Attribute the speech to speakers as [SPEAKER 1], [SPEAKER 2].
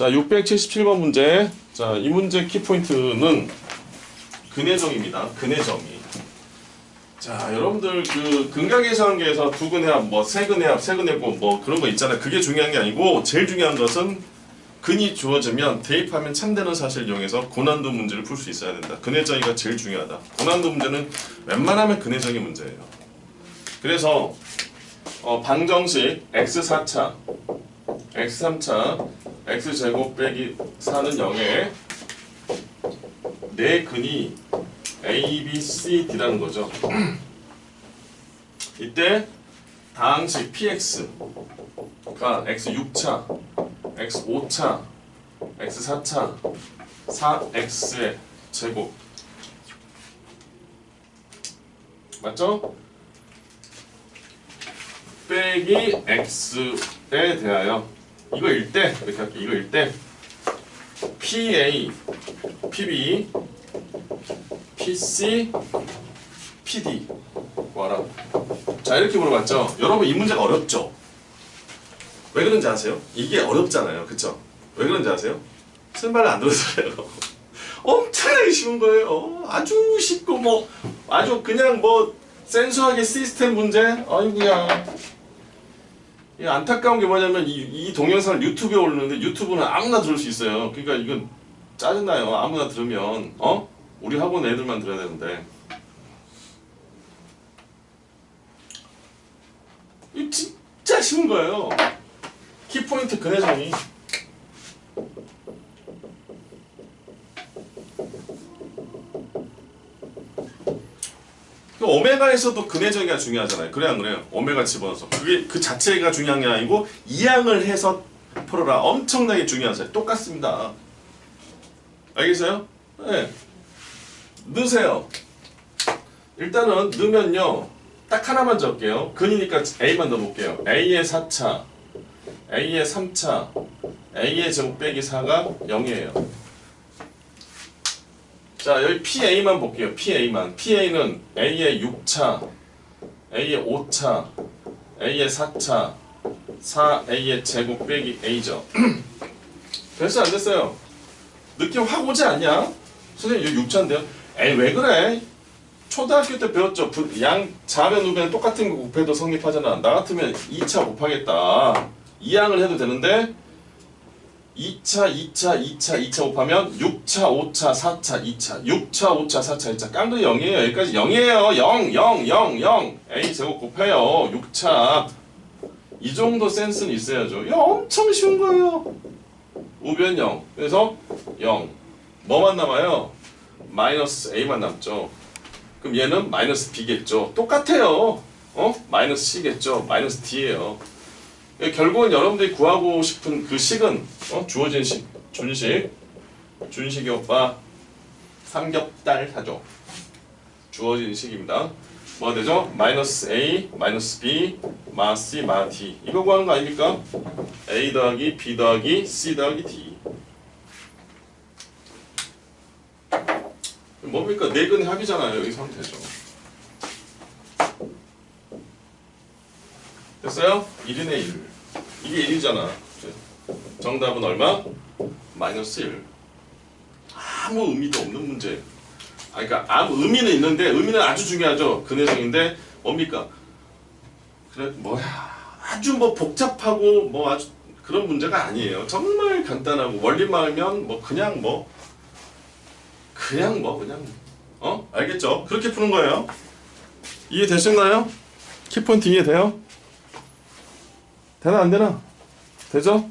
[SPEAKER 1] 자, 677번 문제. 자, 이 문제 키포인트는 근해정입니다. 근해정이. 자, 여러분들 그 근각계산계에서 두 근해합, 뭐세 근해합, 세 근해고 뭐 그런 거 있잖아요. 그게 중요한 게 아니고 제일 중요한 것은 근이 주어지면 대입하면 참되는 사실을 이용해서 고난도 문제를 풀 수 있어야 된다. 근해정의가 제일 중요하다. 고난도 문제는 웬만하면 근해정의 문제예요. 그래서 어, 방정식 x4차, x3차, x제곱 빼기 4는 0에 내 근이 a, b, c, d라는 거죠. 이때 다항식 px가 x6차, x5차, x4차, 4x의 제곱 맞죠? 빼기 x에 대하여 이거 일 때 이렇게 할게. 이거 일 때. PA, PB, PC, PD 와라. 자 이렇게 물어봤죠? 여러분 이 문제가 어렵죠? 왜 그런지 아세요? 이게 어렵잖아요. 그쵸? 왜 그런지 아세요? 쓴 말을 안 그래요. 엄청나게 쉬운 거예요. 아주 쉽고 뭐 아주 그냥 뭐 센수하게 시스템 문제? 아이고야. 이 안타까운 게 뭐냐면 이, 이 동영상을 유튜브에 올리는데 유튜브는 아무나 들을 수 있어요. 그러니까 이건 짜증나요. 아무나 들으면 어? 우리 학원 애들만 들어야 되는데 이 진짜 쉬운 거예요. 키포인트 근해정이 오메가에서도 근해정의가 중요하잖아요. 그래 안 그래요? 오메가 집어넣어서 그게 그 자체가 중요한 게 아니고 이항을 해서 풀어라. 엄청나게 사실. 똑같습니다. 알겠어요? 네. 넣으세요. 일단은 넣으면요. 딱 하나만 적게요. 근이니까 A만 넣어볼게요. A의 4차, A의 3차, A의 제곱 빼기 4가 0이에요. 자 여기 PA만 볼게요. PA만. PA는 A의 6차, A의 5차, A의 4차, 4A의 제곱 빼기 A죠. 됐어 안 됐어요? 느낌 확 오지 않냐? 선생님 여기 6차인데요? 에이 왜 그래? 초등학교 때 배웠죠. 부- 양 자면 우변 똑같은 거 곱해도 성립하잖아. 나 같으면 2차 곱하겠다. 이항을 해도 되는데 2차, 2차, 2차, 2차 곱하면 6차, 5차, 4차, 2차, 6차, 5차, 4차, 2차. 깡도 0이에요. 여기까지 0이에요. 0, 0, 0, 0. A 제곱 곱해요. 6차. 이 정도 센스는 있어야죠. 야, 엄청 쉬운 거예요. 우변 0. 그래서 0. 뭐만 남아요? 마이너스 A만 남죠. 그럼 얘는 마이너스 B겠죠. 똑같아요. 어? 마이너스 C겠죠. 마이너스 D예요. 예, 결국은 여러분들이 구하고 싶은 그 식은 어? 주어진 식, 준식, 준식이 오빠 삼겹살 사줘. 주어진 식입니다. 뭐가 되죠? 마이너스 A, 마이너스 B, 마 C, 마 D. 이거 구하는 거 아닙니까? A 더하기 B 더하기 C 더하기 D. 뭡니까? 네근 합이잖아요. 여기서 하면 되죠. 됐어요? 1인의 1. 이게 1이잖아. 정답은 얼마? 마이너스 1. 아무 의미도 없는 문제. 아, 그러니까 아무 의미는 있는데 의미는 아주 중요하죠. 근해성인데 뭡니까? 그래 뭐야? 아주 뭐 복잡하고 뭐 아주 그런 문제가 아니에요. 정말 간단하고 원리만 알면 뭐 그냥 뭐 그냥 뭐 그냥 어 알겠죠? 그렇게 푸는 거예요. 이해 되셨나요? 키포인트 이해돼요? 되나 안 되나? 되죠?